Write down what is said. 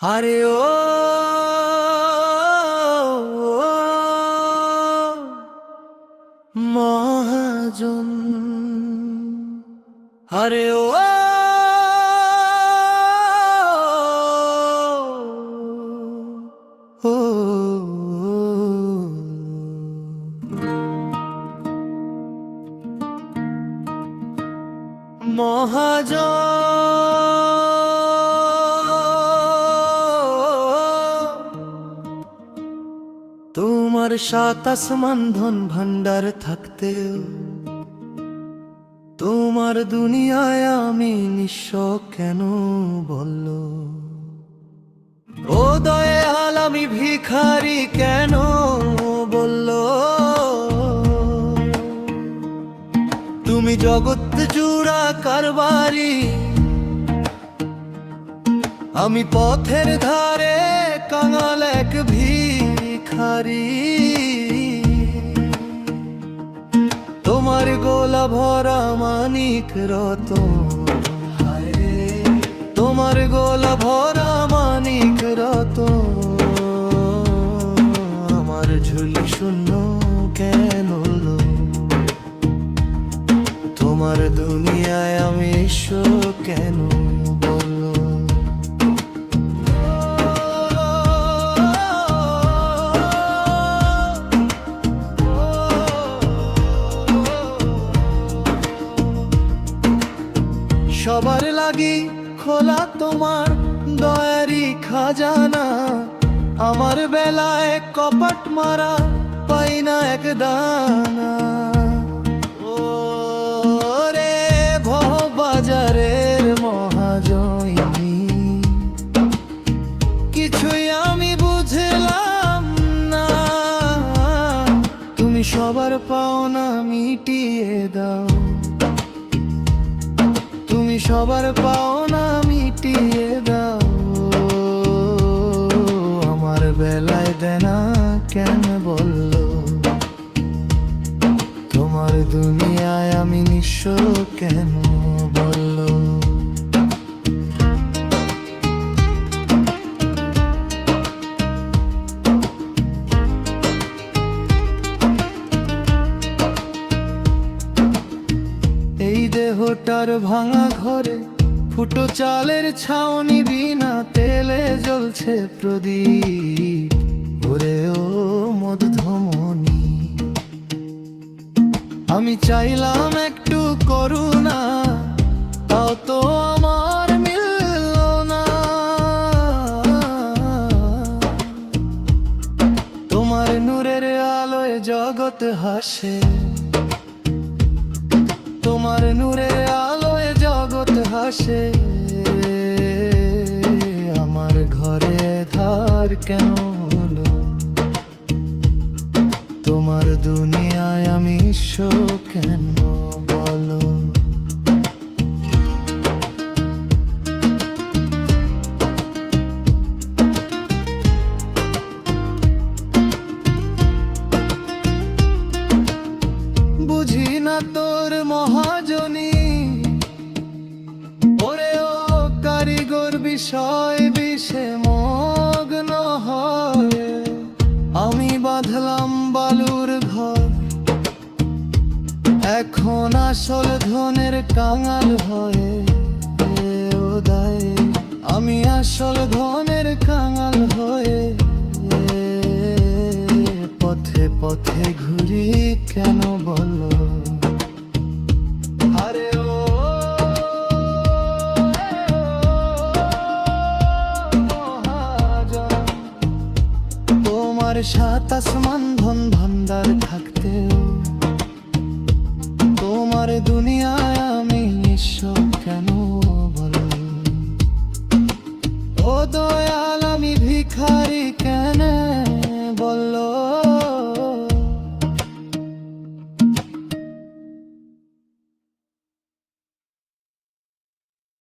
আরে ও মহাজন। ও ও। মহাজন। তোমার সাত আসমান ধন ভান্ডার থাকতেও তোমার দুনিয়ায় আমি নিঃস্ব কেন বলল? ও দয়াল, আমি ভিখারি কেন বলল? তুমি জগৎ জুড়া কারবারি, আমি পথের ধারে কাঙাল এক ভিখারি তোমার গোলা ভরা মানিক রত তোমার গোলা ভরা মানিক রত আমার ঝুলি শূন্য কেন? তোমার দুনিয়ায় আমি কেন? সবার লাগি খোলা তোমার দয়ারি খাজানা। আমার বেলায় কপাট মারা পাই না এক দানা। ও রে ভব মহাজয়ী কিছুই আমি বুঝলাম না। তুমি সবার পাওনা মিটিয়ে দাও। সবার পাওনা মিটিয়ে দাও। আমার বেলায় দেনা কেন বলল? তোমার দুনিয়ায় আমি নিঃস্ব কেন? এই দেহটার ভাঙা ঘরে ফুটো চালের ছাউনি বিনা তেলে জ্বলছে প্রদীপ। ওরে ও মদ ধমনি আমি চাইলাম একটু করুণা, তাও তো আমার মিলল না। তোমার নূরের আলোয় জগৎ হাসে তোমার নূরে আলোয় জগৎ হাসে আমার ঘরে ধার কেন হলো? তোমার দুনিয়ায় আমি কেন বলো? বুঝি না তোর বিষয় বিষে মগ্ন হয়। আমি বাঁধলাম বালুর ঘর। এখন আসল ধনের কাঙাল হয়ে আমি আসল ধনের কাঙাল হয়ে পথে পথে ঘুরি কেন বলো? তোমার সাত আসমান ধন ভান্ডার থাকতেও তোমার দুনিয়ায়